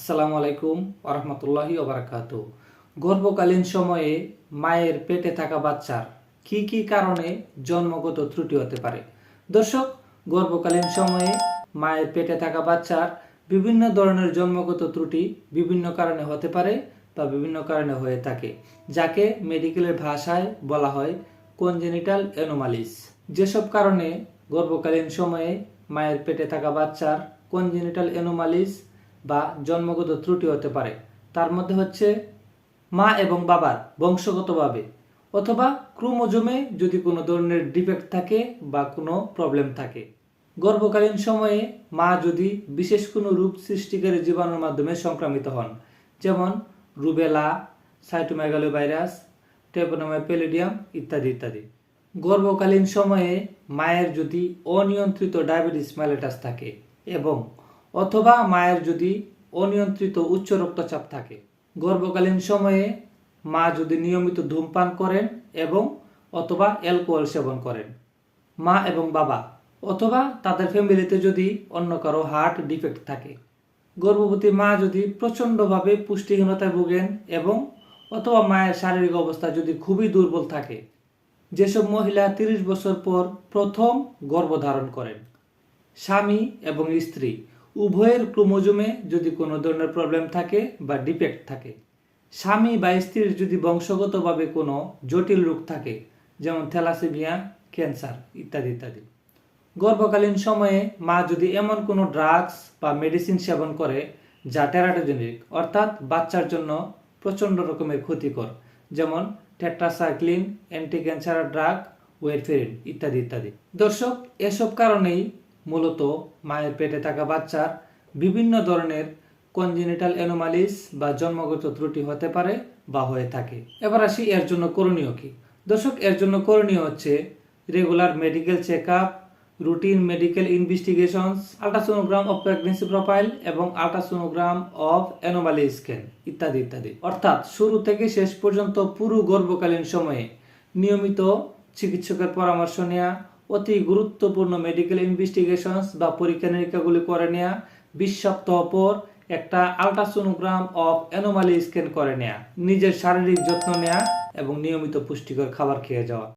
আসসালামু আলাইকুম আরহামতুল্লাহি ওবরাকাত। গর্ভকালীন সময়ে মায়ের পেটে থাকা বাচ্চার কি কি কারণে জন্মগত ত্রুটি হতে পারে? দর্শক, গর্ভকালীন সময়ে মায়ের পেটে থাকা বাচ্চার বিভিন্ন ধরনের জন্মগত ত্রুটি বিভিন্ন কারণে হতে পারে বা বিভিন্ন কারণে হয়ে থাকে, যাকে মেডিকেলের ভাষায় বলা হয় কনজেনিটাল অ্যানোমালিস যেসব কারণে গর্ভকালীন সময়ে মায়ের পেটে থাকা বাচ্চার কনজেনিটাল অ্যানোমালিস বা জন্মগত ত্রুটি হতে পারে। তার মধ্যে হচ্ছে মা এবং বাবার বংশগতভাবে অথবা ক্রোমোজোমে যদি কোনো ধরনের ডিফেক্ট থাকে বা কোনো প্রবলেম থাকে। গর্ভকালীন সময়ে মা যদি বিশেষ কোনো রূপ সৃষ্টিকারী জীবাণুর মাধ্যমে সংক্রামিত হন, যেমন rubella cytomegalo virus treponema pallidum ইত্যাদি ইত্যাদি। গর্ভকালীন সময়ে মায়ের যদি অনিয়ন্ত্রিত ডায়াবেটিস ম্যালেটাস থাকে এবং অথবা মায়ের যদি অনিয়ন্ত্রিত উচ্চ রক্তচাপ থাকে। গর্ভকালীন সময়ে মা যদি নিয়মিত ধূমপান করেন এবং অথবা অ্যালকোহল সেবন করেন। মা এবং বাবা অথবা তাদের ফ্যামিলিতে যদি অন্য কারও হার্ট ডিফেক্ট থাকে। গর্ভবতী মা যদি প্রচণ্ডভাবে পুষ্টিহীনতায় ভোগেন এবং অথবা মায়ের শারীরিক অবস্থা যদি খুবই দুর্বল থাকে, যেসব মহিলা তিরিশ বছর পর প্রথম গর্ভধারণ করেন। স্বামী এবং স্ত্রী উভয়ের ক্রোমোজোমে যদি কোনো ধরনের প্রবলেম থাকে বা ডিফেক্ট থাকে, স্বামী বা স্ত্রীর যদি বংশগতভাবে কোনো জটিল রোগ থাকে, যেমন থ্যালাসেমিয়া, ক্যান্সার ইত্যাদি ইত্যাদি। গর্ভকালীন সময়ে মা যদি এমন কোনো ড্রাগস বা মেডিসিন সেবন করে যা টেরাটোজেনিক, অর্থাৎ বাচ্চার জন্য প্রচণ্ড রকমের ক্ষতিকর, যেমন tetracycline anti cancer drug, warfarin ইত্যাদি ইত্যাদি। দর্শক, এসব কারণেই মূলত মায়ের পেটে থাকা বাচ্চার বিভিন্ন ধরনের কনজেনিটাল অ্যানোমালিস বা জন্মগত ত্রুটি হতে পারে বা হয়ে থাকে। এবার আসি এর জন্য করণীয় কি? দর্শক, এর জন্য করণীয় হচ্ছে regular medical check up routine medical investigations ultrasonogram of pregnancy profile এবং আল্ট্রাসোনোগ্রাম অফ অ্যানোমালি স্ক্যান ইত্যাদি ইত্যাদি। অর্থাৎ শুরু থেকে শেষ পর্যন্ত পুরো গর্ভকালীন সময়ে নিয়মিত চিকিৎসকের পরামর্শ নেওয়া অতি গুরুত্বপূর্ণ মেডিকেল ইনভেস্টিগেশনস বা পরীক্ষা নিরীক্ষাগুলি করে নেয়া, বিশ সপ্তাহ পর একটা আলট্রাসোনোগ্রাম অফ অ্যানোমালি স্ক্যান করে নেয়া। নিজের শারীরিক যত্ন নেয়া এবং নিয়মিত পুষ্টিকর খাবার খেয়ে যাওয়া।